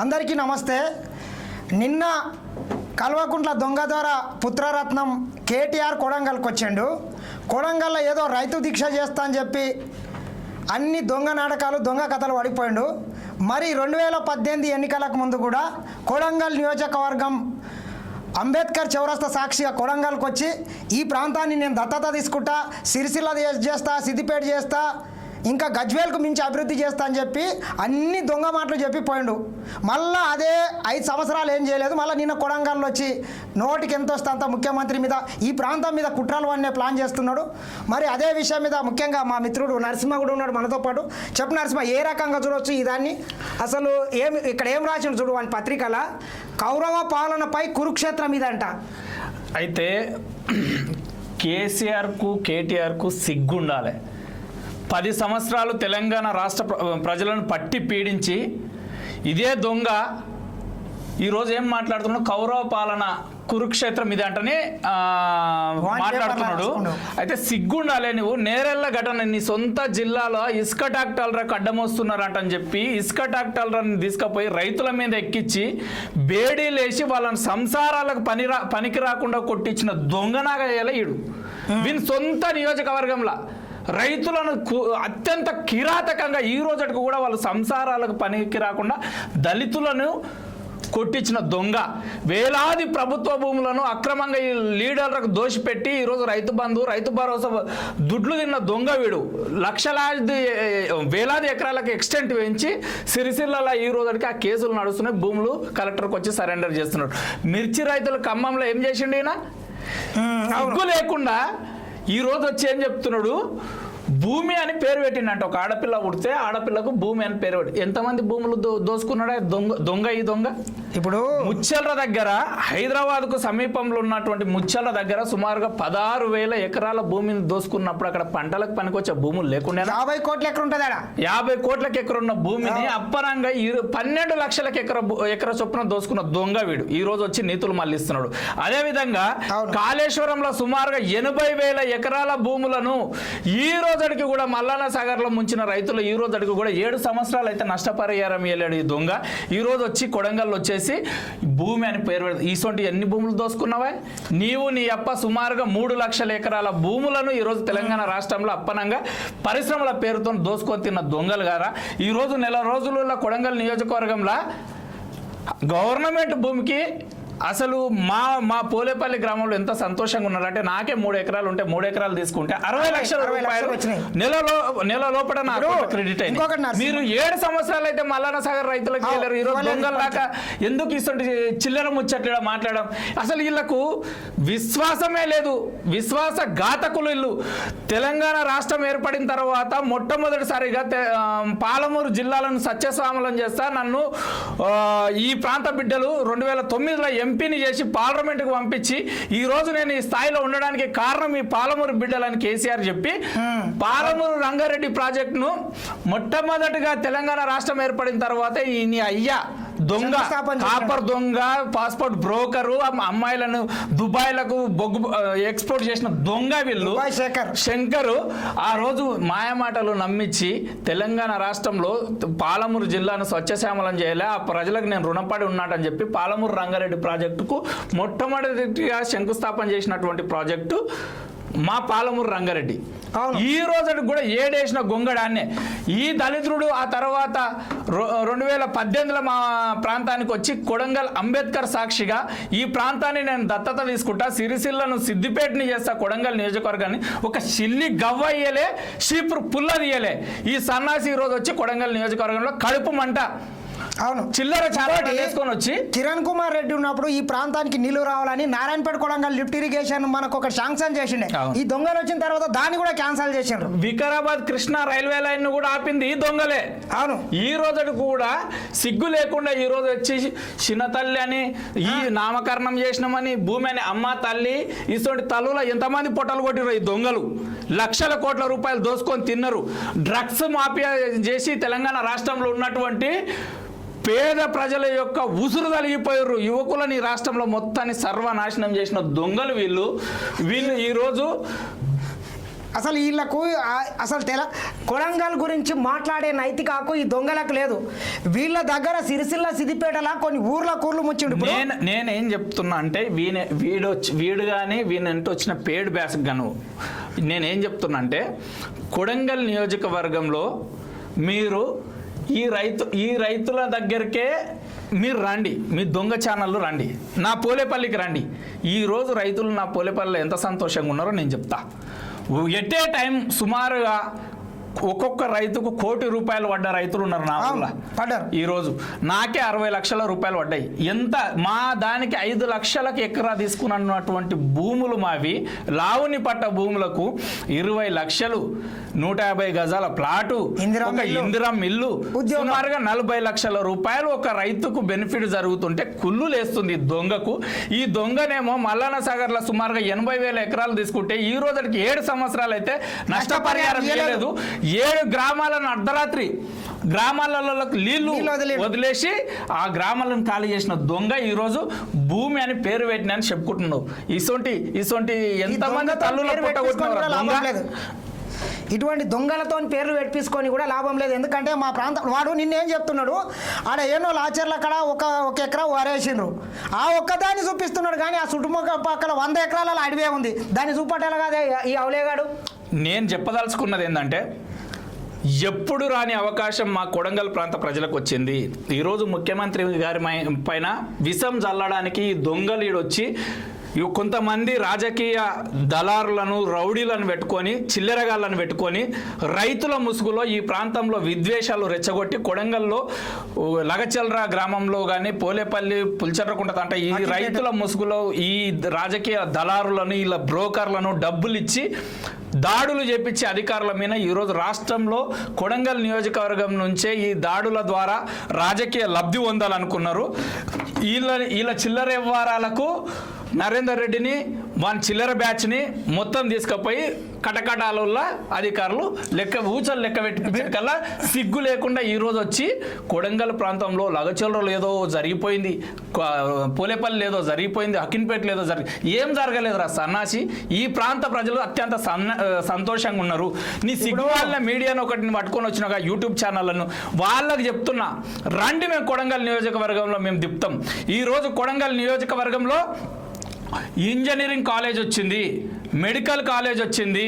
అందరికీ నమస్తే. నిన్న కల్వకుంట్ల దొంగ ద్వారా పుత్రరత్నం కేటీఆర్ కొడంగల్కి వచ్చిండు. కొడంగల్లో ఏదో రైతు దీక్ష చేస్తా అని చెప్పి అన్ని దొంగ నాటకాలు దొంగ కథలు పడిపోయిండు. మరి రెండు వేల పద్దెనిమిది ఎన్నికలకు ముందు కూడా కొడంగల్ నియోజకవర్గం అంబేద్కర్ చౌరస్తా సాక్షిగా కొడంగల్కి వచ్చి ఈ ప్రాంతాన్ని నేను దత్తత తీసుకుంటా సిరిసిల్ల చేస్తా సిద్దిపేట చేస్తా ఇంకా గజ్వేల్కు మించి అభివృద్ధి చేస్తా అని చెప్పి అన్ని దొంగ మాటలు చెప్పి పోయిండు. మళ్ళీ అదే ఐదు సంవత్సరాలు ఏం చేయలేదు. మళ్ళీ నిన్న కొడంగల్లో వచ్చి నోటికి ఎంత వస్తే అంత ముఖ్యమంత్రి మీద ఈ ప్రాంతం మీద కుట్రలు అనే ప్లాన్ చేస్తున్నాడు. మరి అదే విషయం మీద ముఖ్యంగా మా మిత్రుడు నరసింహ కూడా ఉన్నాడు మనతో పాటు. చెప్పు నరసింహ ఏ రకంగా చూడవచ్చు ఈ దాన్ని? అసలు ఏం ఇక్కడ ఏం రాసిండు చూడు అని పత్రికల? కౌరవ పాలనపై కురుక్షేత్రం ఇదంట. అయితే కేసీఆర్కు కేటీఆర్కు సిగ్గుండాలి. పది సంవత్సరాలు తెలంగాణ రాష్ట్ర ప్ర- ప్రజలను పట్టి పీడించి ఇదే దొంగ ఈరోజు ఏం మాట్లాడుతున్నాడు? కౌరవ పాలన కురుక్షేత్రం ఇది అంటనే మాట్లాడుతున్నాడు. అయితే సిగ్గుండాలి నువ్వు నేరెళ్ళ ఘటన నీ సొంత జిల్లాలో ఇసుక ట్రాక్టర్లకు అడ్డమొస్తున్నారంటని చెప్పి ఇసుక ట్రాక్టర్లను తీసుకుపోయి రైతుల మీద ఎక్కించి బేడీలేసి వాళ్ళని సంసారాలకు పని రా పనికి రాకుండా కొట్టించిన దొంగనాగా ఈడు. వీని సొంత నియోజకవర్గంలో. రైతులను అత్యంత కిరాతకంగా ఈ రోజుకు కూడా వాళ్ళ సంసారాలకు పనికి రాకుండా దళితులను కొట్టించిన దొంగ. వేలాది ప్రభుత్వ భూములను అక్రమంగా ఈ లీడర్లకు దోషిపెట్టి ఈరోజు రైతు బంధు రైతు భరోసా దుడ్లు తిన్న దొంగ వీడు. లక్షలాది వేలాది ఎకరాలకు ఎక్స్టెంట్ పెంచి సిరిసిల్లలో ఈ రోజుకి ఆ కేసులు నడుస్తున్నాయి. భూములు కలెక్టర్కి వచ్చి సరెండర్ చేస్తున్నాడు మిర్చి రైతులు ఖమ్మంలో ఏం చేసిండు ఈయన? లేకుండా ఈ రోజు వచ్చి ఏం చెప్తున్నాడు? భూమి అని పేరు పెట్టిండంట. ఒక ఆడపిల్ల పుడితే ఆడపిల్లకు భూమి అని పేరు పెట్టి ఎంతమంది భూములు దో దోసుకున్నాడా? దొంగ దొంగ ఈ దొంగ? ఇప్పుడు ముచ్చల్ర దగ్గర హైదరాబాద్కు సమీపంలో ఉన్నటువంటి ముచ్చల్ర దగ్గర సుమారుగా పదహారు వేల ఎకరాల భూమిని దోసుకున్నప్పుడు అక్కడ పంటలకు పనికొచ్చే భూములు లేకుండా యాభై కోట్లు ఎక్కడ ఉంటుంది యాభై కోట్లకి ఎకర ఉన్న భూమిని అప్పనంగా ఇరు- పన్నెండు లక్షలకి ఎకర ఎకర చొప్పున దోసుకున్న దొంగ వీడు. ఈ రోజు వచ్చి నీతులు మళ్ళిస్తున్నాడు. అదే విధంగా. కాళేశ్వరంలో సుమారుగా ఎనభై వేల ఎకరాల భూములను ఈ రోజుకి కూడా మల్లాన సాగర్లో ముంచిన రైతులు ఈ రోజుకి కూడా ఏడు సంవత్సరాలు అయితే నష్టపరిహారం ఇవ్వలేడు ఈ దొంగ. ఈ రోజు వచ్చి కొడంగల్ వచ్చేసి భూమి అని పేరు పెడతాడు ఈసొంటి ఎన్ని భూములు దోసుకున్నావా? నీవు నీ అప్ప సుమారుగా మూడు లక్షల ఎకరాల భూములను ఈ రోజు తెలంగాణ రాష్ట్రంలో అప్పనంగా పరిశ్రమల పేరుతో దోసుకొని తిన్న దొంగలు గారా? ఈ రోజు నెల రోజులలో కొడంగల్ నియోజకవర్గంలో గవర్నమెంట్ భూమికి అసలు మా మా పోలేపల్లి గ్రామంలో ఎంత సంతోషంగా ఉన్నారంటే నాకే మూడు ఎకరాలు ఉంటే మూడు ఎకరాలు తీసుకుంటే అరవై లక్షల రూపాయలు. నెలలో నెల లోపల నాకు క్రెడిట్ అయింది. మీరు ఏడు సంవత్సరాలు అయితే మల్లాన సాగర్ రైతులకు వెళ్ళారు. ఈరోజు దొంగల దాకా ఎందుకు ఇస్తుంటే చిల్లర ముచ్చట్ల మాట్లాడడం? అసలు వీళ్ళకు విశ్వాసమే లేదు. విశ్వాస ఘాతకులు ఇల్లు తెలంగాణ రాష్ట్రం ఏర్పడిన తర్వాత మొట్టమొదటిసారిగా పాలమూరు జిల్లాలను సత్యసామలం చేస్తా నన్ను ఈ ప్రాంత బిడ్డలు రెండు వేల తొమ్మిదిలో ఎంపీని చేసి పార్లమెంట్కి పంపించి ఈ రోజు నేను ఈ స్థాయిలో ఉండడానికి కారణం ఈ పాలమూరు బిడ్డలని కేసీఆర్ చెప్పి పాలమూరు రంగారెడ్డి ప్రాజెక్టును మొట్టమొదటిగా తెలంగాణ రాష్ట్రం ఏర్పడిన తర్వాత ఈయన అయ్యా దొంగ. కాపర్ దొంగ పాస్పోర్ట్ బ్రోకరు అమ్మ- అమ్మాయిలను దుబాయ్లకు బొగ్గు ఎక్స్పోర్ట్ చేసిన దొంగ వీళ్ళు శేఖర్. శంకరు ఆ రోజు మాయమాటలు నమ్మించి తెలంగాణ రాష్ట్రంలో పాలమూరు జిల్లాను స్వచ్ఛశ్యామలం చేయాలి ఆ ప్రజలకు నేను రుణపడి ఉన్నాడని చెప్పి పాలమూరు రంగారెడ్డి ప్రాజెక్టుకు మొట్టమొదటిగా శంకుస్థాపన చేసినటువంటి ప్రాజెక్టు మా పాలమూరు రంగారెడ్డి. ఈ రోజుకి కూడా ఏడేసిన గొంగడాన్నే. ఈ దళితుడు ఆ తర్వాత రెండు వేల పద్దెనిమిదిలో మా ప్రాంతానికి వచ్చి కొడంగల్ అంబేద్కర్ సాక్షిగా ఈ ప్రాంతాన్ని నేను దత్తత తీసుకుంటా సిరిసిల్లను సిద్దిపేటని చేస్తా కొడంగల్ నియోజకవర్గాన్ని ఒక సిల్లి గవ్వ ఇయ్యలే షీపురు పుల్ల తీయలే. ఈ సన్నాసి ఈ రోజు వచ్చి కొడంగల్ నియోజకవర్గంలో కడుపు మంట. అవును. చిల్లర చాలా వేసుకొని వచ్చి కిరణ్ కుమార్ రెడ్డి ఉన్నప్పుడు ఈ ప్రాంతానికి నీళ్ళు రావాలని నారాయణపేట కొడంగల్ లిఫ్ట్ ఇరిగేషన్ మనకు ఒక శాంక్షన్ చేసిండే. ఈ దొంగలు వచ్చిన తర్వాత దాన్ని కూడా క్యాన్సిల్ చేసిండ్రు. వికారాబాద్ కృష్ణా రైల్వే లైన్ కూడా ఆపింది ఈ దొంగలే. అవును. ఈ రోజుకి కూడా సిగ్గు లేకుండా ఈ రోజు వచ్చి చిన్న తల్లి అని ఈ నామకరణం చేసినామని భూమి అని అమ్మ తల్లి ఇటువంటి తల్లుల ఎంతమంది పొట్టలు కొట్టిరు ఈ దొంగలు? లక్షల కోట్ల రూపాయలు దోసుకొని తిన్నారు. డ్రగ్స్ మాఫియా చేసి తెలంగాణ రాష్ట్రంలో ఉన్నటువంటి పేద ప్రజల యొక్క ఉసురు తలిగిపోయారు యువకులని రాష్ట్రంలో మొత్తాన్ని సర్వనాశనం చేసిన దొంగలు వీళ్ళు. వీళ్ళు ఈరోజు అసలు వీళ్ళకు అసలు తెల కొడంగల్ గురించి మాట్లాడే నైతిక హక్కు ఈ దొంగలకు లేదు. వీళ్ళ దగ్గర సిరిసిల్ల సిద్దిపేటలా కొన్ని ఊర్ల కూర్లు ముచ్చిండు నేను నేనేం చెప్తున్నా అంటే వీనే వీడు వచ్చి వీడు కానీ వీనంటే వచ్చిన పేడ్ బ్యాస్ గాను నేనేం చెప్తున్నా అంటే కొడంగల్ నియోజకవర్గంలో మీరు ఈ రైతు ఈ రైతుల దగ్గరికే మీరు రండి. మీ దొంగ ఛానళ్ళు రండి. నా పోలేపల్లికి రండి. ఈరోజు రైతులు నా పోలేపల్లిలో ఎంత సంతోషంగా ఉన్నారో నేను చెప్తా. ఎట్ ఏ టైం సుమారుగా ఒక్కొక్క రైతుకు కోటి రూపాయలు పడ్డ రైతులు ఉన్నారు నా పడ్డారు. ఈ రోజు నాకే అరవై లక్షల రూపాయలు పడ్డాయి ఎంత మా దానికి ఐదు లక్షలకు ఎకరా తీసుకున్నటువంటి భూములు మావి లావుని పట్ట భూములకు ఇరవై లక్షలు నూట యాభై గజాల ప్లాటు ఇందిరా ఒక. ఇందిరం ఇల్లు. సుమారుగా నలభై లక్షల రూపాయలు ఒక రైతుకు బెనిఫిట్ జరుగుతుంటే కుళ్ళు లేస్తుంది దొంగకు ఈ దొంగనేమో మల్లన్న సాగర్లో సుమారుగా ఎనభై వేల ఎకరాలు తీసుకుంటే ఈ రోజుకి ఏడు సంవత్సరాలు అయితే నష్టపరిహారం ఇవ్వలేదు ఏడు గ్రామాలను అర్ధరాత్రి గ్రామాలలో నీళ్ళు. వదిలేసి ఆ గ్రామాలను ఖాళీ చేసిన దొంగ ఈ రోజు భూమి అని పేరు పెట్టిన అని చెప్పుకుంటున్నావు ఇసొంటి ఇసొంటి ఎంతమంది తల్లుల పేరు పుట్ట పెట్టించుకొని కూడా లాభం దొంగ లేదు. ఇటువంటి దొంగలతో పేర్లు పెట్టించుకొని కూడా లాభం లేదు. ఎందుకంటే మా ప్రాంతం వాడు నిన్నేం చెప్తున్నాడు? ఆడ ఏనో లాచర్ల అక్కడ ఒక ఒక ఎకరా వారేసిండ్రు. ఆ ఒక్కదాన్ని చూపిస్తున్నాడు కానీ ఆ చుట్టుముక్క పక్కల వంద ఎకరాల అడివే ఉంది. దాన్ని చూపట్టాలి కదా ఈ అవలేగాడు? నేను చెప్పదలుచుకున్నది ఏంటంటే ఎప్పుడు రాని అవకాశం మా కొడంగల్ ప్రాంత ప్రజలకు వచ్చింది. ఈరోజు ముఖ్యమంత్రి గారి మై- పైన విషం చల్లడానికి దొంగలీడొచ్చి దొంగలు ఈడొచ్చి కొంతమంది రాజకీయ దళారులను రౌడీలను పెట్టుకొని చిల్లరగాళ్ళను పెట్టుకొని రైతుల ముసుగులో ఈ ప్రాంతంలో విద్వేషాలు రెచ్చగొట్టి కొడంగల్లో లగచల్రా గ్రామంలో కానీ పోలేపల్లి పుల్చర్రకుంట అంటే ఈ. రైతుల ముసుగులో ఈ రాజకీయ దళారులను ఇలా బ్రోకర్లను డబ్బులు ఇచ్చి దాడులు చేపించే అధికారుల మీద ఈరోజు రాష్ట్రంలో కొడంగల్ నియోజకవర్గం నుంచే ఈ దాడుల ద్వారా రాజకీయ లబ్ధి పొందాలనుకున్నారు వీళ్ళ వీళ్ళ చిల్లర వ్యవహారాలకు నరేందర్ రెడ్డిని వాని చిల్లర బ్యాచ్ని మొత్తం తీసుకుపోయి కటకటాలలో అధికారులు లెక్క ఊచలు లెక్క పెట్టి కల్లా సిగ్గు లేకుండా ఈ రోజు వచ్చి కొడంగల్ ప్రాంతంలో లగచల్రలో ఏదో జరిగిపోయింది పోలేపల్లి ఏదో జరిగిపోయింది అకిన్పేటలో ఏదో జరిగి ఏం జరగలేదురా సన్నాసి. ఈ ప్రాంత ప్రజలు అత్యంత సంతోషంగా ఉన్నారు. నీ సిగ్గు వాళ్ళ మీడియాను ఒకటిని పట్టుకొని వచ్చిన యూట్యూబ్ ఛానళ్ళను వాళ్ళకి చెప్తున్నా రండి మేము కొడంగల్ నియోజకవర్గంలో మేము దిప్తాం ఈ రోజు కొడంగల్ నియోజకవర్గంలో ఇంజనీరింగ్ కాలేజ్ వచ్చింది మెడికల్ కాలేజ్ వచ్చింది.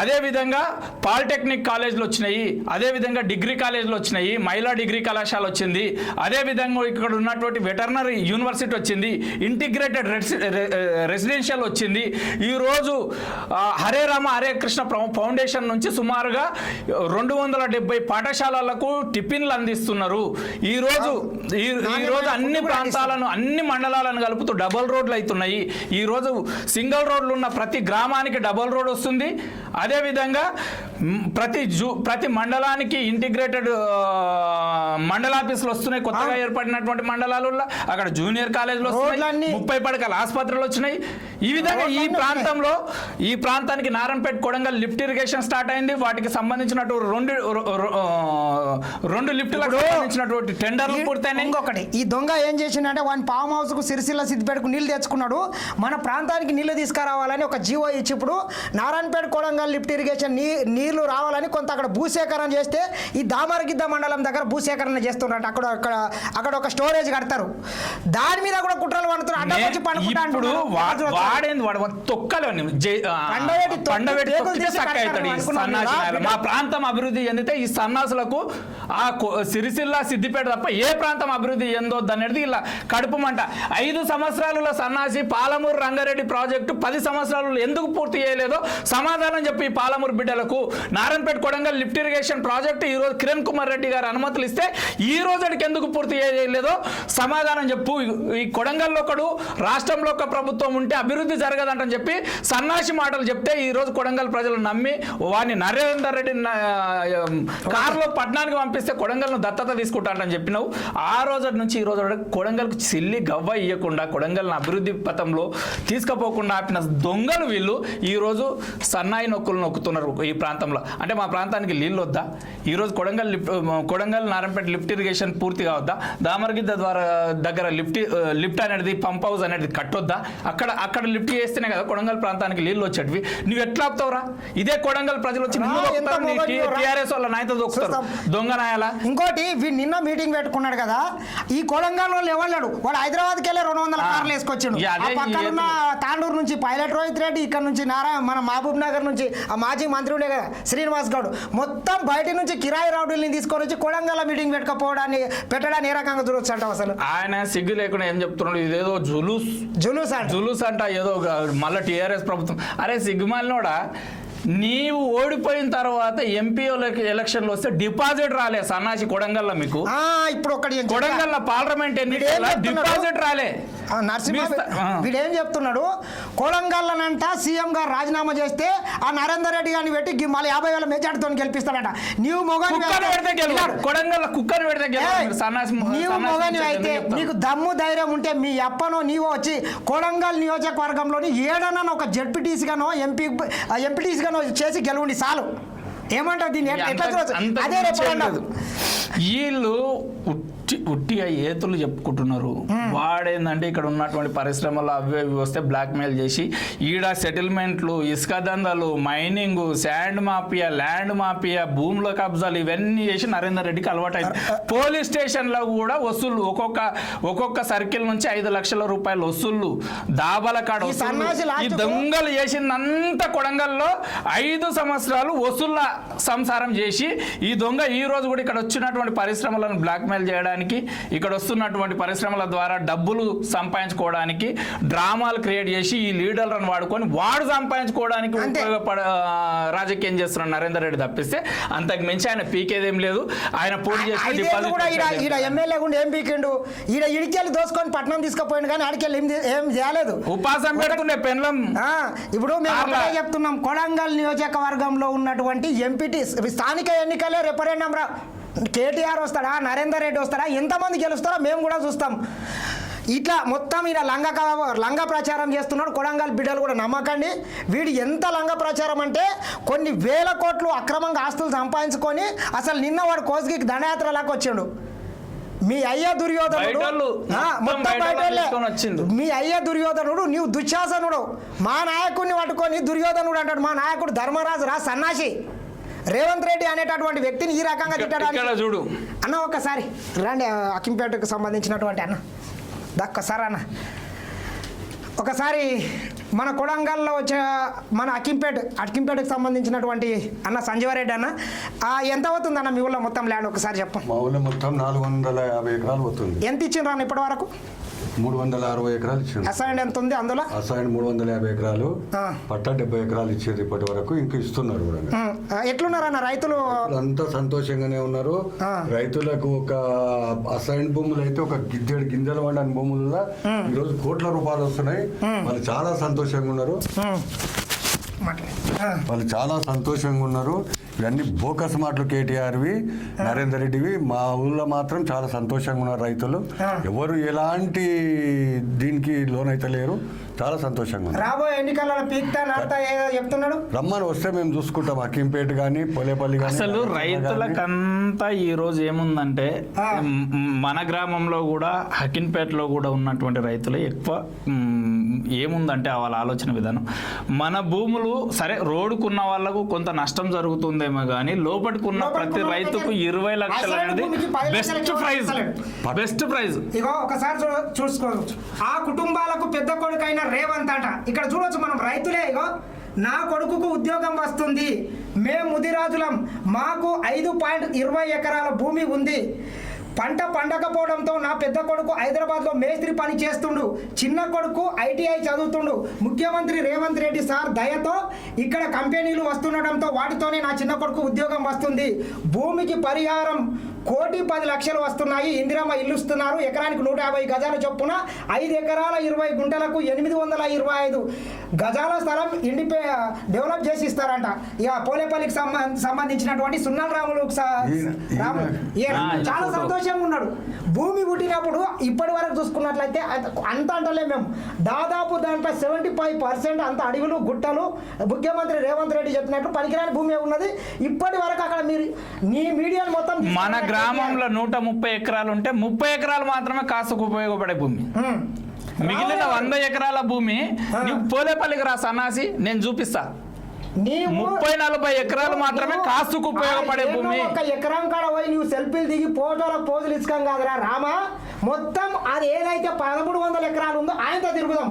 అదేవిధంగా పాలిటెక్నిక్ కాలేజీలు వచ్చినాయి. అదేవిధంగా డిగ్రీ కాలేజీలు వచ్చినాయి. మహిళా డిగ్రీ కళాశాల వచ్చింది. అదేవిధంగా ఇక్కడ ఉన్నటువంటి వెటర్నరీ యూనివర్సిటీ వచ్చింది. ఇంటిగ్రేటెడ్ రెసిడెన్షియల్ వచ్చింది. ఈరోజు హరే రామ హరే కృష్ణ ఫౌండేషన్ నుంచి సుమారుగా రెండు వందల డెబ్బై పాఠశాలలకు టిఫిన్లు అందిస్తున్నారు. ఈరోజు ఈ ఈ రోజు అన్ని ప్రాంతాలను అన్ని మండలాలను కలుపుతూ డబల్ రోడ్లు అవుతున్నాయి. ఈ రోజు సింగిల్ రోడ్లు ఉన్న ప్రతి గ్రామానికి డబల్ రోడ్ వస్తుంది. అదేవిధంగా ప్రతి జూ ప్రతి మండలానికి ఇంటిగ్రేటెడ్ మండల ఆఫీసులు వస్తున్నాయి. కొత్తగా ఏర్పడినటువంటి మండలాలలో అక్కడ జూనియర్ కాలేజీలు ముప్పై పడకల ఆసుపత్రులు వచ్చినాయి. ఈ విధంగా ఈ ప్రాంతంలో ఈ ప్రాంతానికి Narayanpet Kodangal lift irrigation start అయింది. వాటికి సంబంధించినటువంటి రెండు రెండు లిఫ్ట్లకు సంబంధించినటువంటి టెండర్లు పూర్తయినాయి. ఇంకొకటి ఈ దొంగ ఏం చేసిండంటే వాని ఫామ్ హౌస్కు సిరిసిల్ల సిద్దిపేటకు నీళ్ళు తెచ్చుకున్నాడు. మన ప్రాంతానికి నీళ్ళు తీసుకురావాలని ఒక జీవో ఇచ్చి ఇప్పుడు నారాయణపేట కొడంగల్ లిఫ్ట్ ఇరిగేషన్ నీ నీళ్ళు రావాలని కొంత అక్కడ భూసేకరణ చేస్తే ఈ దామరగిద్ద మండలం దగ్గర భూసేకరణ చేస్తున్నట్టు అక్కడ అక్కడ అక్కడ ఒక స్టోరేజ్ కడతారు. దాని మీద కూడా కుట్రలు పడుతున్నారు అడ్డం వచ్చి వాడేంది వాడు? తొక్కలేని. మా ప్రాంతం అభివృద్ధి చెందితే ఈ సన్నాసులకు ఆ సిరిసిల్ల సిద్దిపేట తప్ప ఏ ప్రాంతం అభివృద్ధి చెందొద్దు అనేది ఇలా కడుపు మంట. ఐదు సంవత్సరాలలో సన్నాసి పాలమూరు రంగారెడ్డి ప్రాజెక్టు పది సంవత్సరాలలో ఎందుకు పూర్తి చేయలేదో సమాధానం చెప్పి పాలమూరు బిడ్డలకు. Narayanpet Kodangal lift irrigation project. ఈ రోజు కిరణ్ కుమార్ రెడ్డి గారు అనుమతులు ఇస్తే ఈ రోజుకి ఎందుకు పూర్తి చేయలేదో సమాధానం చెప్పు. ఈ- కొడంగల్లో ఒకడు రాష్ట్రంలో ఒక ప్రభుత్వం ఉంటే అభివృద్ధి జరగదంటని చెప్పి సన్నాసి మాటలు చెప్తే ఈ రోజు కొడంగల్ ప్రజలు నమ్మి వాడిని నరేందర్ రెడ్డి కారులో పట్టణానికి పంపిస్తే కొడంగల్ను దత్తత తీసుకుంటానని చెప్పినావు. ఆ రోజు నుంచి ఈ రోజు వరకు కొడంగల్కు సిల్లి గవ్వ ఇవ్వకుండా కొడంగల్ని అభివృద్ధి పథంలో తీసుకుపోకుండా ఆపిన దొంగలు వీళ్ళు ఈ రోజు సన్నాయి నొక్కులు నొక్కుతున్నారు ఈ ప్రాంతం ప్రాంతంలో. అంటే మా ప్రాంతానికి నీళ్ళు వద్దా? ఈరోజు Kodangal lift Kodangal Narayanpet lift irrigation పూర్తి కావద్దా? దామరగిద్ద ద్వారా దగ్గర లిఫ్ట్ లిఫ్ట్ అనేది పంప్ హౌస్ అనేది కట్టొద్దా? అక్కడ అక్కడ లిఫ్ట్ చేస్తేనే కదా కొడంగల్ ప్రాంతానికి నీళ్ళు వచ్చేటివి. నువ్వు ఎట్లా ఆపుతావురా? ఇదే కొడంగల్ ప్రజలు వచ్చి. టీఆర్ఎస్ వాళ్ళ నాయకులు దొక్కుతారు. దొంగ నాయాలా? ఇంకోటి వీడు నిన్న మీటింగ్ పెట్టుకున్నాడు కదా ఈ కొడంగల్ వాళ్ళు వాడు హైదరాబాద్కి వెళ్ళి రెండు వందల. కార్లు వేసుకొచ్చిండు. పక్కనున్న తాండూరు నుంచి పైలట్ రోహిత్ రెడ్డి ఇక్కడ నుంచి నారాయణ మన మహబూబ్ నగర్ నుంచి ఆ మాజీ మంత్రి ఉండే కదా శ్రీనివాస్ గౌడ్ మొత్తం బయట నుంచి కిరాయి రౌడీల్ని తీసుకొని వచ్చి కొడంగల్ మీటింగ్ పెట్టుకపోవడాన్ని పెట్టడాన్ని ఏ రకంగా చూడొచ్చు అంటావు అసలు? ఆయన సిగ్గు లేకుండా ఏం చెప్తున్నాడు? ఇదేదో జులూస్. జులూస్ అంట. జులూస్ అంట ఏదో మళ్ళీ టీఆర్ఎస్ ప్రభుత్వం. అరే సిగ్గుమాలినోడా నీవు ఓడిపోయిన తర్వాత ఎంపీ ఎలక్షన్లు వస్తే డిపాజిట్ రాలే సన్నాసి కొడంగల్లో మీకు ఆ, ఇప్పుడు ఒకటి. కొడంగల్ల పార్లమెంట్ చెప్తున్నాడు? డిపాజిట్ రాలే ఆ, నరసింహ. వీడేం చెప్తున్నాడు కొడంగల్లంట సీఎం గారు రాజీనామా చేస్తే ఆ నరేందర్ రెడ్డి గారిని పెట్టి మళ్ళీ యాభై వేల మెజార్టీతో గెలిపిస్తాడట నీవు మొగని కుక్కను పెడితే నీవు మొగని అయితే? నీకు దమ్ము ధైర్యం ఉంటే మీ అప్పనో నీవో వచ్చి కొడంగల్ నియోజకవర్గంలోని ఏడన్నా ఒక జడ్పీటీసీగానో ఎంపీ ఎంపీటీసీగానో చేసి గెలవండి చాలు. ఏమంటావు దీన్ని? ఎట్లా- చూడొచ్చు? అదే రేపు. వీళ్ళు ఉట్టి ఉట్టిగా ఏతులు చెప్పుకుంటున్నారు. వాడేందంటే ఇక్కడ ఉన్నటువంటి పరిశ్రమలు అవి ఇవి వస్తే బ్లాక్మెయిల్ చేసి ఈడ సెటిల్మెంట్లు ఇసుక దందాలు mining sand mafia land mafia భూముల కబ్జాలు ఇవన్నీ చేసి నరేందర్ రెడ్డికి అలవాటైంది. పోలీస్ స్టేషన్లో కూడా వసూళ్ళు ఒక్కొక్క ఒక్కొక్క సర్కిల్ నుంచి ఐదు లక్షల రూపాయల వసూళ్ళు దాబాల కాడ ఈ దొంగలు చేసిందంతా కొడంగల్లో ఐదు సంవత్సరాలు వసూళ్ళ సంసారం చేసి ఈ దొంగ ఈ రోజు కూడా ఇక్కడ వచ్చినటువంటి పరిశ్రమలను బ్లాక్మెయిల్ చేయడానికి ఇక్కడ వస్తున్నటువంటి పరిశ్రమల ద్వారా డబ్బులు సంపాదించుకోవడానికి డ్రామాలు క్రియేట్ చేసి ఈ లీడర్లను వాడుకొని వాడు సంపాదించుకోవడానికి. ఉపయోగపడ రాజకీయం చేస్తున్నాడు నరేందర్ రెడ్డి తప్పిస్తే. అంతకు మించి ఆయన పీకేదేం లేదు. ఆయన పోటీ చేసి డిపాజిట్ ఎమ్మెల్యే ఏం పీకిండు? ఈడ ఇడికెళ్ళి దోసుకొని పట్నం తీసుకుపోయిండు కానీ ఆడికెళ్ళి ఏం చేయలేదు. ఉపాసం పెడుతుండే పెన్లం. ఇప్పుడు మేము చెప్తున్నాం. కొడంగల్ నియోజకవర్గంలో ఉన్నటువంటి ఎంపీటీ స్థానిక ఎన్నికలే రెఫరెండం రా. కేటీఆర్ వస్తాడా? నరేందర్ రెడ్డి వస్తాడా? ఎంతమంది గెలుస్తారో మేము కూడా చూస్తాం. ఇట్లా మొత్తం ఈయన లంగ లంగ ప్రచారం చేస్తున్నాడు కొడంగల్ బిడ్డలు కూడా నమ్మకండి. వీడు ఎంత లంగ ప్రచారం అంటే కొన్ని వేల కోట్లు అక్రమంగా ఆస్తులు సంపాదించుకొని అసలు నిన్న వాడు కోసికి దండయాత్రలాగా వచ్చిండు. మీ అయ్య దుర్యోధనుడు మొత్తం వచ్చిండు. మీ అయ్య దుర్యోధనుడు నీవు దుశ్శాసనుడు. మా నాయకుడిని పట్టుకొని దుర్యోధనుడు అంటాడు. మా నాయకుడు ధర్మరాజు రా సన్నాసి. రేవంత్ రెడ్డి అనేటటువంటి వ్యక్తిని ఈ రకంగా తిట్టడానికి చూడు. అన్న ఒకసారి రండి అకింపేటకు సంబంధించినటువంటి అన్న. దక్కసారి అన్న. ఒకసారి మన కొడంగల్లో వచ్చే మన అకింపేట అకింపేటకు సంబంధించినటువంటి అన్న సంజీవరెడ్డి అన్న ఆ, ఎంత అవుతుంది అన్న మీ ఊళ్ళో మొత్తం ల్యాండ్ ఒకసారి చెప్పం. మా ఊళ్ళో మొత్తం నాలుగు వందల యాభై ఎకరాలు పోతుంది ఎంత ఇచ్చిండ్రు అన్న ఇప్పటి వరకు మూడు వందల అరవై ఎకరాలు ఇచ్చింది అసైన్ ఎంత ఉంది అందులో? అసైన్ మూడు వందల యాభై ఎకరాలు. పట్ట డెబ్బై ఎకరాలు ఇచ్చేది ఇప్పటి వరకు ఇంకా ఇస్తున్నారు కూడా. ఎట్లున్నారన్న రైతులు? అంతా సంతోషంగానే ఉన్నారు. రైతులకు ఒక అసైన్ భూములు అయితే ఒక గిద్దెడు గింజలు వండని భూములలో ఈరోజు కోట్ల రూపాయలు వస్తున్నాయి. వాళ్ళు చాలా సంతోషంగా ఉన్నారు. వాళ్ళు చాలా సంతోషంగా ఉన్నారు. ఇవన్నీ బోకస్ మాటలు కేటీఆర్వి నరేందర్ రెడ్డివి మా ఊళ్ళో మాత్రం చాలా సంతోషంగా ఉన్నారు రైతులు. ఎవరు ఎలాంటి దీనికి లోన్ అయితే లేరు. చాలా సంతోషంగా ఉన్నారు. రాబోయే ఎన్నికలలో పీక్తా నాడతా ఏదో చెప్తున్నాడు? రమ్మని వస్తే మేము చూసుకుంటాం. అక్కింపేట కానీ పొలేపల్లి అసలు రైతులకంతా ఈ రోజు ఏముందంటే మన గ్రామంలో కూడా హకిన్పేటలో కూడా ఉన్నటువంటి రైతులు ఎక్కువ ఏముందంటే వాళ్ళ ఆలోచన విధానం. మన భూములు సరే రోడ్డుకున్న వాళ్ళకు కొంత నష్టం జరుగుతుందేమో కానీ లోపటికున్న లోపటికున్న ప్రతి రైతుకు ఇరవై లక్షలు అనేది బెస్ట్ ప్రైజ్. బెస్ట్ ప్రైజ్ ఇగో ఒకసారి చూసుకోవచ్చు. ఆ కుటుంబాలకు పెద్ద కొడుకైన రేవంత్ అంట. ఇక్కడ చూడొచ్చు మనం రైతులే ఇగో. నా కొడుకుకు ఉద్యోగం వస్తుంది. మేము ముదిరాజులం. మాకు ఐదు పాయింట్ ఇరవై ఎకరాల భూమి ఉంది. పంట పండకపోవడంతో నా పెద్ద కొడుకు హైదరాబాద్లో మేస్త్రి పని చేస్తుండు. చిన్న కొడుకు ఐటీఐ చదువుతుండు. ముఖ్యమంత్రి రేవంత్ రెడ్డి సార్ దయతో ఇక్కడ కంపెనీలు వస్తుండటంతో వాటితోనే నా చిన్న కొడుకు ఉద్యోగం వస్తుంది. భూమికి పరిహారం కోటి పది లక్షలు వస్తున్నాయి. ఇందిరమ్మ ఇల్లు ఇస్తున్నారు ఎకరానికి నూట యాభై గజాల చొప్పున ఐదు ఎకరాల ఇరవై గుంటలకు ఎనిమిది వందల ఇరవై ఐదు గజాల స్థలం ఇండిపే డెవలప్ చేసి ఇస్తారంట ఇక పోలేపల్లికి సంబ- సంబంధించినటువంటి సున్నల రాములు చాలా. సంతోషంగా ఉన్నాడు. భూమి పుట్టినప్పుడు ఇప్పటి వరకు చూసుకున్నట్లయితే అంత- అంటలే మేము. దాదాపు దాంట్లో సెవెంటీ ఫైవ్ పర్సెంట్ అంత అడవులు గుట్టలు ముఖ్యమంత్రి రేవంత్ రెడ్డి చెప్పినట్టు పనికిరాని భూమి ఉన్నది. ఇప్పటి వరకు అక్కడ మీరు నీ మీడియాను మొత్తం మన గ్రామంలో నూట ముప్పై ఎకరాలు ఉంటే ముప్పై ఎకరాలు మాత్రమే కాసుకు ఉపయోగపడే భూమి. మిగిలిన వంద ఎకరాల భూమి నీకు పోలేపల్లికి రా సన్నాసి నేను చూపిస్తా. ముప్పై నలభై ఎకరాలు మాత్రమే నువ్వు కాసుకు ఉపయోగపడే భూమి. ఒక ఎకరం కాడ పోయి నువ్వు సెల్ఫీలు దిగి ఫోటోలకు పోజులు ఇచ్చుకోం కాదురా రామా. మొత్తం అది ఏదైతే పదమూడు వందల ఎకరాలు ఉందో ఆయనతో తిరుగుదాం.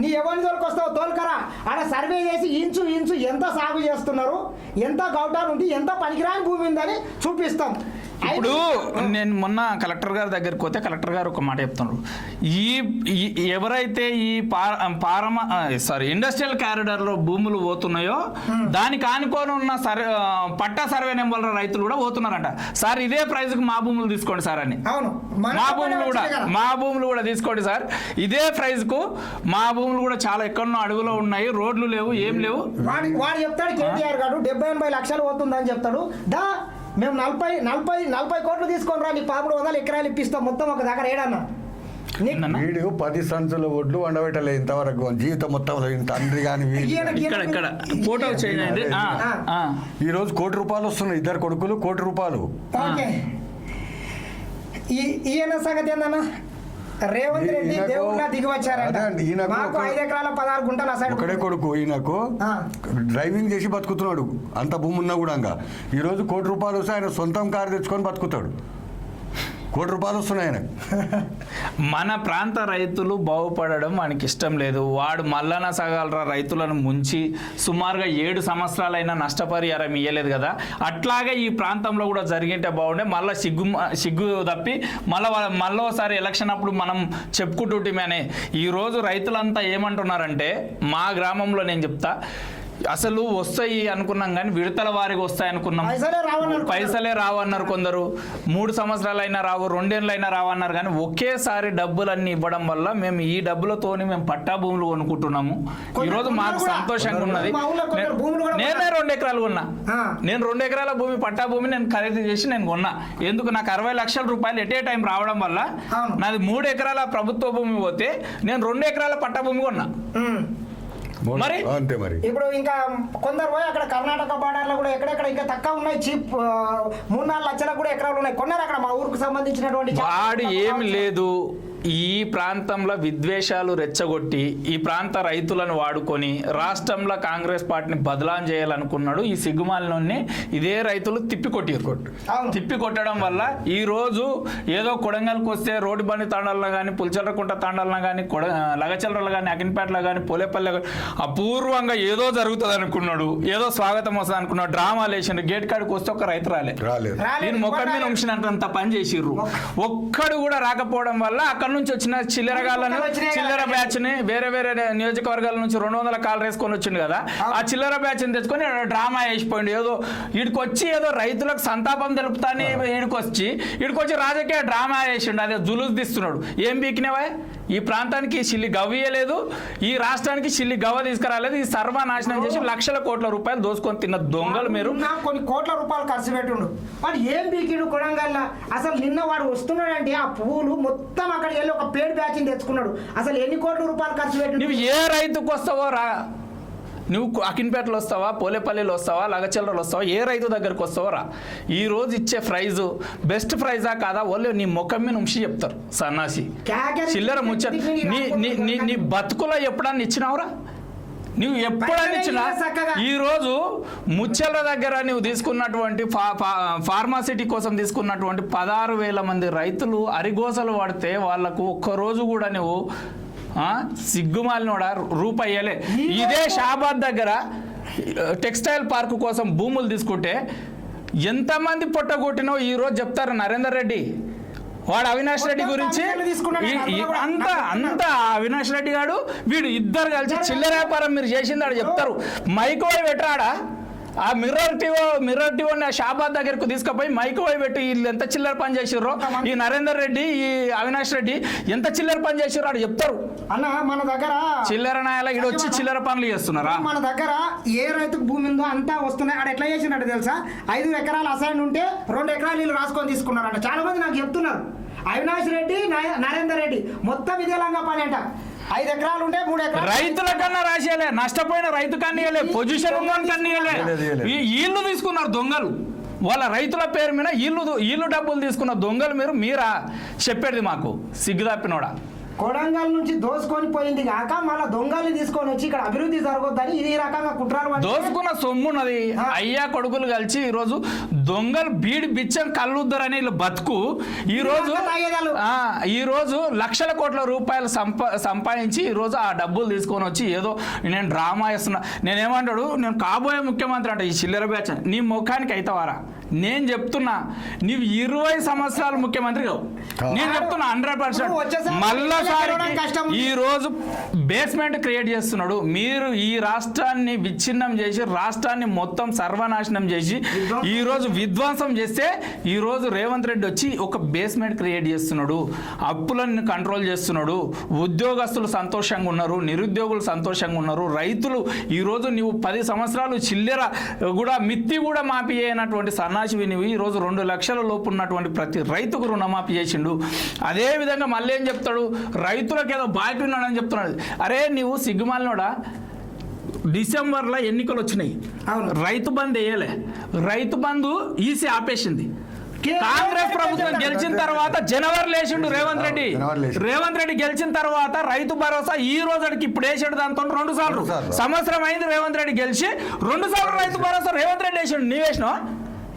నీ ఎవరిని వస్తావు తోలుకరా. ఆడ సర్వే చేసి ఇంచు ఇంచు ఎంత సాగు చేస్తున్నారు ఎంత గౌటాలు ఉంది ఎంత పనికిరాని భూమి ఉందని చూపిస్తాం. ఇప్పుడు నేను మొన్న కలెక్టర్ గారి దగ్గరికి పోతే కలెక్టర్ గారు ఒక మాట చెప్తున్నారు. ఈ ఎవరైతే ఈ పారమ సారీ ఇండస్ట్రియల్ కారిడార్లో భూములు పోతున్నాయో దానికి ఆనుకొని ఉన్న సర్వే పట్టా సర్వే నెంబర్ల రైతులు కూడా పోతున్నారంట. సార్ ఇదే ప్రైస్కి మా భూములు తీసుకోండి సార్ అని. మా భూములు కూడా. మా భూములు కూడా తీసుకోండి సార్. ఇదే ప్రైస్కు మా భూములు కూడా చాలా ఎక్కడో అడుగులో ఉన్నాయి. రోడ్లు లేవు ఏం లేవు. వాడి వాడు చెప్తాడు కేటీఆర్ గారు డెబ్బై ఎనభై లక్షలు పోతుందని చెప్తాడు. దా మేము నలభై నలభై నలభై కోట్లు తీసుకొని రా నీ పదమూడు వందలు ఎకరాలు ఇప్పిస్తాం మొత్తం ఒక దగ్గర ఏడన్నా. నీకు? వీడు పది సంచుల ఒడ్లు వండబెట్టలే ఇంతవరకు. జీవితం మొత్తంలో ఇంత తండ్రి కానీ ఫోటో. ఈ రోజు కోటి రూపాయలు వస్తున్నాయి ఇద్దరు కొడుకులు కోటి రూపాయలు. ఓకే. ఈ- ఈయన సంగతి ఏందన్నా? రేవంత్ రెడ్డి దిగి వచ్చారంట మాకు ఐదు ఎకరాల పదహారు గుంటలు అసలు. ఒకడే కొడుకు ఈయనకు. డ్రైవింగ్ చేసి బతుకుతున్నాడు. అంత భూమి ఉన్నా కూడా ఈ రోజు కోటి రూపాయలు వస్తే ఆయన సొంతం కారు తెచ్చుకొని బతుకుతాడు. కోటి రూపాయలు వస్తున్నాయి ఆయనకు. మన ప్రాంత రైతులు బాగుపడడం మనకి ఇష్టం లేదు. వాడు మల్లన సగలరా రైతులను ముంచి సుమారుగా ఏడు సంవత్సరాలైనా నష్టపరిహారం ఇవ్వలేదు కదా. అట్లాగే ఈ ప్రాంతంలో కూడా జరిగింటే బాగుండే. మళ్ళీ సిగ్గు సిగ్గు తప్పి మళ్ళీ మళ్ళీ ఒకసారి ఎలక్షన్ అప్పుడు మనం చెప్పుకుంటుంటేమనే ఈరోజు రైతులంతా ఏమంటున్నారంటే మా గ్రామంలో నేను చెప్తా అసలు వస్తాయి అనుకున్నాం కానీ విడతల వారికి వస్తాయి అనుకున్నాం. పైసలే రావన్నారు కొందరు. మూడు సంవత్సరాలైనా రావు రెండేళ్ళైనా రావు అన్నారు కానీ ఒకేసారి డబ్బులన్నీ ఇవ్వడం వల్ల మేము ఈ డబ్బులతోని మేము పట్టా భూములు కొనుక్కుంటున్నాము. ఈ రోజు మాకు సంతోషంగా ఉన్నది. నేనే రెండు ఎకరాలు కొన్నా. నేను రెండు ఎకరాల భూమి పట్టా భూమి నేను ఖరీదు చేసి నేను కొన్నా. ఎందుకు? నాకు అరవై లక్షల రూపాయలు ఎటే టైం రావడం వల్ల. నాది మూడు ఎకరాల ప్రభుత్వ భూమి పోతే నేను రెండు ఎకరాల పట్టా భూమి కొన్నా. మరి? అంతే మరి. ఇప్పుడు ఇంకా కొందరు పోయి అక్కడ కర్ణాటక బార్డర్లో కూడా ఎక్కడెక్కడ ఇంకా తక్కువ ఉన్నాయి చీప్ మూడు నాలుగు లక్షలకు కూడా ఎకరాలు ఉన్నాయి. కొన్నారు అక్కడ మా ఊరికి సంబంధించినటువంటి వాడు ఏమి లేదు. ఈ ప్రాంతంలో విద్వేషాలు రెచ్చగొట్టి ఈ ప్రాంత రైతులను వాడుకొని రాష్ట్రంలో కాంగ్రెస్ పార్టీని బదలాం చేయాలనుకున్నాడు. ఈ సిగ్గుమాలని ఇదే రైతులు తిప్పికొట్టారు. తిప్పి కొట్టడం వల్ల ఈ రోజు ఏదో కొడంగల్కి వస్తే రోడ్డు బండి తాండాలను కానీ పులిచర్రకుంట తాండాలను కానీ కొడ లగచల్రలు కానీ అకినపేటలో కానీ పోలేపల్లి అపూర్వంగా ఏదో జరుగుతుంది అనుకున్నాడు ఏదో స్వాగతం వస్తుంది అనుకున్నాడు. డ్రామా లేచిండు. గేట్ కాడికి వస్తే ఒక రైతు రాలే. నేను మొక్కడి మీద ఉంచినంత పని చేసిర్రు. ఒక్కడు కూడా రాకపోవడం వల్ల అక్కడ నుంచి వచ్చిన ఒక్కడు వచ్చినాయి చిల్లర. బ్యాచ్ని వేరే వేరే నియోజకవర్గాల నుంచి రెండు వందల కాలు వేసుకొని వచ్చిండు కదా. ఆ చిల్లర బ్యాచ్ని తెచ్చుకొని డ్రామా వేసిపోయిండు. ఏదో వీడికి వచ్చి ఏదో రైతులకు సంతాపం తెలుపుతాని వీడికి వచ్చి రాజకీయ డ్రామా వేసిండు. అదే జులుస్ తీస్తున్నాడు. ఏం బీకినవా? ఈ ప్రాంతానికి చిల్లి గవ్వియలేదు ఈ రాష్ట్రానికి చిల్లి గవ్వ తీసుకురాలేదు ఈ సర్వనాశనం చేసి లక్షల కోట్ల రూపాయలు దోసుకొని తిన్న దొంగలు మీరు. కొన్ని కోట్ల రూపాయలు ఖర్చు పెట్టుండు. వాడు ఏం బీకిడు కొడంగల్ల? అసలు నిన్న వాడు వస్తున్నాడంటే ఆ పువ్వులు మొత్తం అక్కడికి వెళ్ళి ఒక పేడ్ బ్యాచ్ని తెచ్చుకున్నాడు. అసలు ఎన్ని కోట్ల రూపాయలు ఖర్చు నువ్వు ఏ రైతుకు వస్తావో రా. నువ్వు అకిన్పేటలో వస్తావా పోలేపల్లిలో వస్తావా లగచల్లరలో వస్తావా ఏ రైతు దగ్గరకు వస్తావో రా. ఈ రోజు ఇచ్చే ప్రైజు బెస్ట్ ప్రైజా కాదా? వాళ్ళు నీ ముఖం మీద ఉంచి చెప్తారు సన్నాసి. చిల్లర ముచ్చ నీ నీ నీ బతుకులో ఎప్పుడన్నా ఇచ్చినావురా నువ్వు ఎప్పుడన్నా ఇచ్చినా చక్కగా. ఈ రోజు ముచ్చల దగ్గర నువ్వు తీసుకున్నటువంటి ఫా ఫా- ఫార్మాసిటీ కోసం తీసుకున్నటువంటి పదహారు వేల మంది రైతులు అరిగోసలు పడితే వాళ్ళకు ఒక్కరోజు కూడా నువ్వు సిగ్గుమాలినోడా? రూపాయి ఇయ్యలే ఇదే షాబాద్ దగ్గర టెక్స్టైల్ పార్క్ కోసం భూములు తీసుకుంటే ఎంతమంది పొట్టగొట్టినో ఈ రోజు చెప్తారు నరేందర్ రెడ్డి. వాడు అవినాష్ రెడ్డి గురించి అంతా అంతా అవినాష్ రెడ్డి గాడు వీడు ఇద్దరు కలిసి చిల్లర వ్యాపారం మీరు చేసింది ఆడు చెప్తారు. మైకోడి పెట్టరాడా ఆ మిర్రర్ టీవో మిర్రర్ టీవోని ఆ షాబాద్ దగ్గరకు తీసుకుపోయి మైక్రోవేవ్ పెట్టి వీళ్ళు ఎంత చిల్లర పని చేసిర్రో? ఈ నరేందర్ రెడ్డి ఈ అవినాష్ రెడ్డి ఎంత చిల్లర పని చేసిర్రో ఆడు చెప్తారు. అన్న మన దగ్గర చిల్లర నాయల ఇక్కడ వచ్చి చిల్లర పనులు చేస్తున్నారా? మన దగ్గర ఏ రైతుకు భూమి ఉందో అంతా వస్తున్నాయి. ఆడ ఎట్లా చేసినట్టు తెలుసా? ఐదు ఎకరాలు అసైన్ ఉంటే రెండు ఎకరాలు వీళ్ళు రాసుకొని తీసుకున్నారంట. చాలా మంది నాకు చెప్తున్నారు. అవినాష్ రెడ్డి నరేందర్ రెడ్డి మొత్తం ఇదే లంగా పని అంట ఐదు ఎకరాలు ఉంటే మూడు ఎకరాలు. రైతుల కన్నా రాసేయలే. నష్టపోయిన రైతు కన్నీయలే పొజిషన్ ఉన్న కన్నీయలే ఇల్లు తీసుకున్నారు దొంగలు. వాళ్ళ రైతుల పేరు మీద ఇల్లు ఇల్లు డబ్బులు తీసుకున్న దొంగలు మీరు మీరా? చెప్పేది మాకు. సిగ్గు తప్పినోడా కొడంగల్ నుంచి దోసుకొని పోయింది కాక మళ్ళీ దొంగల్ని తీసుకొని వచ్చి ఇక్కడ అభివృద్ధి జరగొద్దని ఈ రకంగా కుట్రాలు దోసుకున్న సొమ్మున్నది. అయ్యా కొడుకులు కలిసి ఈరోజు దొంగలు బీడి బిచ్చం కళ్ళుద్దరని వీళ్ళు బతుకు. ఈ రోజు ఈ రోజు లక్షల కోట్ల రూపాయలు సంపా సంపాదించి ఈ రోజు ఆ డబ్బులు తీసుకొని వచ్చి ఏదో నేను డ్రామా వేస్తున్నా నేనేమంటాడు? నేను కాబోయే ముఖ్యమంత్రి అంటే ఈ చిల్లర బ్యాచ్. నీ ముఖానికి అయితవారా? నేను చెప్తున్నా నీవు ఇరవై సంవత్సరాలు ముఖ్యమంత్రి కావు. నేను చెప్తున్నా హండ్రెడ్ మళ్ళసారి కష్టం ఉంది. ఈ రోజు బేస్మెంట్ క్రియేట్ చేస్తున్నాడు. మీరు ఈ రాష్ట్రాన్ని విచ్ఛిన్నం చేసి రాష్ట్రాన్ని మొత్తం సర్వనాశనం చేసి ఈ రోజు విధ్వంసం చేస్తే ఈ రోజు రేవంత్ రెడ్డి వచ్చి ఒక బేస్మెంట్ క్రియేట్ చేస్తున్నాడు. అప్పులను కంట్రోల్ చేస్తున్నాడు. ఉద్యోగస్తులు సంతోషంగా ఉన్నారు నిరుద్యోగులు సంతోషంగా ఉన్నారు. రైతులు ఈ రోజు నీవు పది సంవత్సరాలు చిల్లర కూడా మిత్తి కూడా మాఫీ అయినటువంటి సన్నాసివి నువ్వు ఈ రోజు రెండు లక్షల లోపు ఉన్నటువంటి ప్రతి రైతుకు రుణమాఫీ చేసిండు. అదే విధంగా మళ్ళీ ఏం చెప్తాడు? రైతులకు ఏదో బాకీ ఉన్నాడని చెప్తున్నాడు. అరే నీవు సిగ్గుమాలినోడా? డిసెంబర్లో ఎన్నికలు వచ్చినాయి. రైతు బంద్ వేయలే. రైతు బంధు ఈసీ ఆపేసింది. కాంగ్రెస్ ప్రభుత్వం గెలిచిన తర్వాత జనవరి లేచిండు రేవంత్ రెడ్డి. రేవంత్ రెడ్డి గెలిచిన తర్వాత రైతు భరోసా ఈ రోజుకి ఇప్పుడు వేసాడు దాంతో రెండు సార్లు. రెండు సార్లు. సంవత్సరం అయింది రేవంత్ రెడ్డి గెలిచి రెండు సార్లు రైతు భరోసా రేవంత్ రెడ్డి వేసాడు. నీ వేసినావా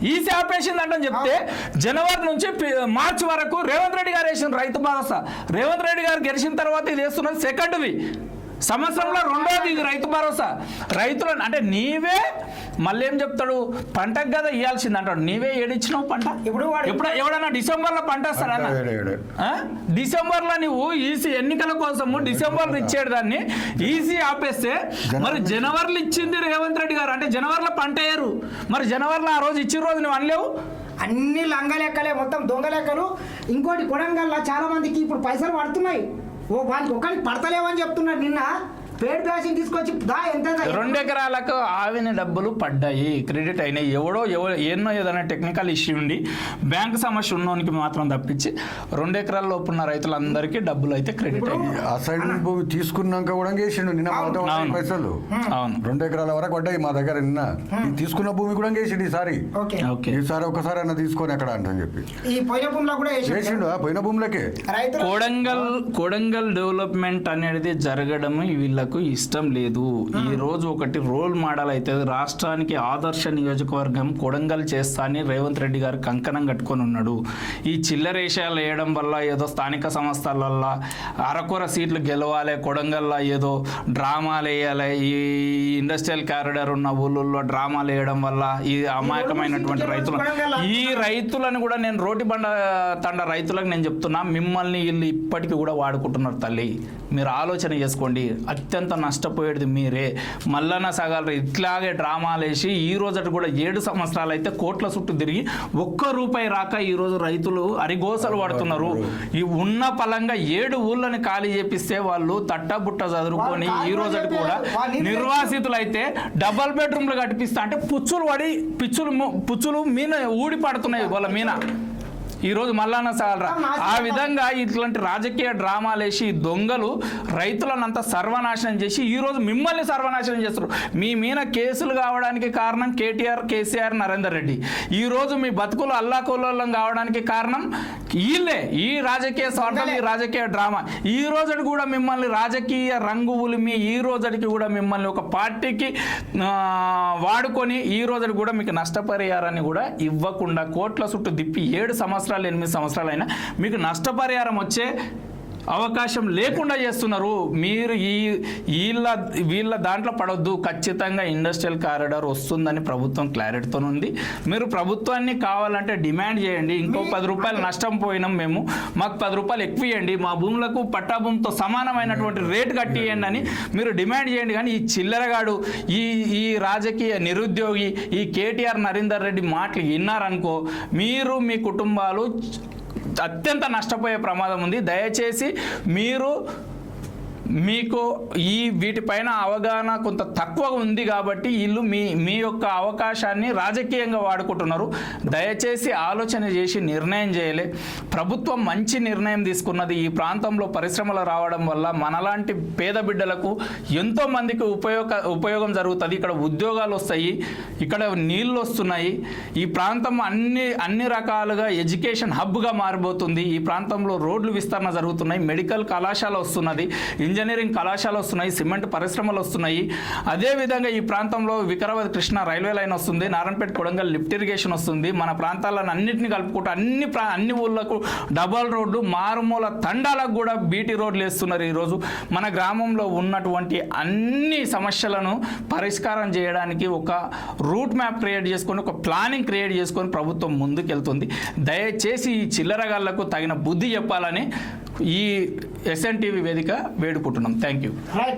ఈసీ ఆపేసింది అంటని చెప్తే జనవరి నుంచి మార్చి వరకు రేవంత్ రెడ్డి గారు వేసిన రైతు భరోసా. రేవంత్ రెడ్డి గారు గెలిచిన తర్వాత ఇది వేస్తున్నది సెకండ్వి సంవత్సరంలో రెండోది ఇది రైతు భరోసా. రైతులను అంటే నీవే మళ్ళీ ఏం చెప్తాడు? పంటకు కదా ఇవ్వాల్సింది అంటాడు. నీవే ఏడిచ్చినావు పంట? ఇప్పుడు ఎప్పుడు ఎవడన్నా డిసెంబర్లో పంట వస్తాడన్నా ఏడు, ఏడు. ఆ? డిసెంబర్లో నువ్వు ఈసీ ఎన్నికల కోసము డిసెంబర్లో ఇచ్చేడు దాన్ని. ఈసీ ఆపేస్తే మరి జనవరిలో ఇచ్చింది రేవంత్ రెడ్డి గారు. అంటే జనవరిలో పంట వేయరు. మరి జనవరిలో ఆ రోజు ఇచ్చిన రోజు నువ్వు అనలేవు? అన్ని లంగ లెక్కలే మొత్తం దొంగ లెక్కలు. ఇంకోటి కొడంగల్లా చాలా మందికి ఇప్పుడు పైసలు పడుతున్నాయి. ఓ వానికి ఒక్కడికి పడతలేవని చెప్తున్నాడు నిన్న. పేడ్ బ్యాసింగ్ తీసుకొచ్చి దా ఎంత రెండు ఎకరాలకు ఆవిన డబ్బులు పడ్డాయి. క్రెడిట్ అయినాయి. ఎవడో ఎవడో ఎన్నో ఏదైనా టెక్నికల్ ఇష్యూ ఉండి బ్యాంక్ సమస్య ఉన్నోనికి మాత్రం తప్పించి రెండు ఎకరాల లోపు ఉన్న రైతులందరికీ డబ్బులు అయితే క్రెడిట్ అయినాయి. అసైన్మెంట్ భూమి తీసుకున్నాక కూడా వేసిండు నిన్న అవును. పైసలు. అవును. రెండు ఎకరాల వరకు పడ్డాయి మా దగ్గర నిన్న. ఈ తీసుకున్న భూమి కూడా వేసిండు ఈసారి. ఓకే. ఓకే. ఈసారి ఒకసారి అన్న తీసుకొని ఎక్కడ అంటని చెప్పి. ఈ పోయిన భూమిలో కూడా వేసిండు. ఆ పోయిన భూములకే. రైతులు కొడంగల్ కొడంగల్ డెవలప్మెంట్ అనేది జరగడం వీళ్ళకు ఇష్టం లేదు. ఈ రోజు ఒకటి రోల్ మోడల్ అయితే రాష్ట్రానికి ఆదర్శ నియోజకవర్గం కొడంగల్ చేస్తా అని రేవంత్ రెడ్డి గారు కంకణం కట్టుకొని ఉన్నాడు. ఈ చిల్లరేషాలు వేయడం వల్ల ఏదో స్థానిక సంస్థలల్లో అరకొర సీట్లు గెలవాలి కొడంగల్లో ఏదో డ్రామాలు వేయాలి ఈ ఇండస్ట్రియల్ కారిడార్ ఉన్న ఊళ్ళల్లో డ్రామాలు వేయడం వల్ల ఈ అమాయకమైనటువంటి రైతులు ఈ రైతులను కూడా నేను రోటి బండ తండ రైతులకు నేను చెప్తున్నా మిమ్మల్ని వీళ్ళు ఇప్పటికీ కూడా వాడుకుంటున్నారు తల్లి. మీరు ఆలోచన చేసుకోండి. అత్యంత నష్టపోయేది మీరే. మల్లన్న సగాలు ఇట్లాగే డ్రామాలు వేసి ఈ రోజు కూడా ఏడు సంవత్సరాలు అయితే కోట్ల చుట్టూ తిరిగి ఒక్క రూపాయి రాక ఈ రోజు రైతులు అరిగోసలు పడుతున్నారు. ఈ ఉన్న పలంగా ఏడు ఊళ్ళని ఖాళీ చేపిస్తే వాళ్ళు తట్టబుట్ట చదువుకొని ఈ రోజు కూడా నిర్వాసితులు అయితే డబల్ బెడ్రూమ్లు కట్టిపిస్తా అంటే పుచ్చులు పడి పిచ్చులు పుచ్చులు మీన ఊడి పడుతున్నాయి వాళ్ళ మీన. ఈ రోజు మల్లాన్న సాలరా ఆ విధంగా ఇట్లాంటి రాజకీయ డ్రామాలు వేసి ఈ దొంగలు రైతులను అంతా సర్వనాశనం చేసి ఈ రోజు మిమ్మల్ని సర్వనాశనం చేస్తారు మీ మీద కేసులు కావడానికి కారణం కేటీఆర్ కేసీఆర్ నరేందర్ రెడ్డి. ఈ రోజు మీ బతుకులు అల్లాకోల్లం కావడానికి కారణం వీళ్ళే ఈ రాజకీయ స్వార్థం ఈ రాజకీయ డ్రామా. ఈ రోజుకి కూడా మిమ్మల్ని రాజకీయ రంగు ఉలిమి ఈ రోజుకి కూడా మిమ్మల్ని ఒక పార్టీకి వాడుకొని ఈ రోజుకి కూడా మీకు నష్టపరిహారాన్ని కూడా ఇవ్వకుండా కోట్ల చుట్టూ దిప్పి ఏడు సంవత్సరాలు ఎనిమిది సంవత్సరాలు అయినా మీకు నష్టపరిహారం వచ్చే అవకాశం లేకుండా చేస్తున్నారు. మీరు ఈ వీళ్ళ వీళ్ళ దాంట్లో పడొద్దు. ఖచ్చితంగా ఇండస్ట్రియల్ కారిడార్ వస్తుందని ప్రభుత్వం క్లారిటీతో ఉంది. మీరు ప్రభుత్వాన్ని కావాలంటే డిమాండ్ చేయండి. ఇంకో పది రూపాయలు నష్టం పోయినాం మేము. మాకు పది రూపాయలు ఎక్కువ ఇవ్వండి. మా భూములకు పట్టా భూమితో సమానమైనటువంటి రేటు కట్టియండి అని మీరు డిమాండ్ చేయండి. కానీ ఈ చిల్లరగాడు ఈ ఈ రాజకీయ నిరుద్యోగి ఈ కేటీఆర్ నరేందర్ రెడ్డి మాటలు విన్నారనుకో మీరు మీ కుటుంబాలు అత్యంత నష్టపోయే ప్రమాదం ఉంది. దయచేసి మీరు మీకు ఈ వీటిపైన అవగాహన కొంత తక్కువ ఉంది కాబట్టి వీళ్ళు మీ మీ యొక్క అవకాశాన్ని రాజకీయంగా వాడుకుంటున్నారు. దయచేసి ఆలోచన చేసి నిర్ణయం చేయలే. ప్రభుత్వం మంచి నిర్ణయం తీసుకున్నది ఈ ప్రాంతంలో పరిశ్రమలు రావడం వల్ల మనలాంటి పేద బిడ్డలకు ఎంతో మందికి ఉపయోగ ఉపయోగం జరుగుతుంది. ఇక్కడ ఉద్యోగాలు వస్తాయి ఇక్కడ నీళ్ళు వస్తున్నాయి. ఈ ప్రాంతం అన్ని అన్ని రకాలుగా ఎడ్యుకేషన్ హబ్గా మారిపోతుంది ఈ ప్రాంతంలో రోడ్లు విస్తరణ జరుగుతున్నాయి మెడికల్ కళాశాల వస్తున్నది. ఇంజనీరింగ్ కళాశాల వస్తున్నాయి సిమెంట్ పరిశ్రమలు వస్తున్నాయి. అదేవిధంగా ఈ ప్రాంతంలో వికారాబాద్ కృష్ణ రైల్వే లైన్ వస్తుంది నారాయణపేట కొడంగల్ లిఫ్ట్ ఇరిగేషన్ వస్తుంది. మన ప్రాంతాలను అన్నింటినీ కలుపుకుంటూ అన్ని ప్రా అన్ని ఊళ్ళకు డబల్ రోడ్డు మారుమూల తండాలకు కూడా బీటీ రోడ్లు వేస్తున్నారు ఈరోజు. మన గ్రామంలో ఉన్నటువంటి అన్ని సమస్యలను పరిష్కారం చేయడానికి ఒక రూట్ మ్యాప్ క్రియేట్ చేసుకొని ఒక ప్లానింగ్ క్రియేట్ చేసుకొని ప్రభుత్వం ముందుకెళ్తుంది. దయచేసి ఈ చిల్లరగాళ్ళకు తగిన బుద్ధి చెప్పాలని ఈ ఎస్ఎన్ టీవీ వేదిక వేడుకుంటున్నాం. థ్యాంక్ యూ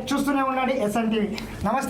చూస్తూనే ఉండండి ఎస్ఎన్ టీవీ నమస్తే.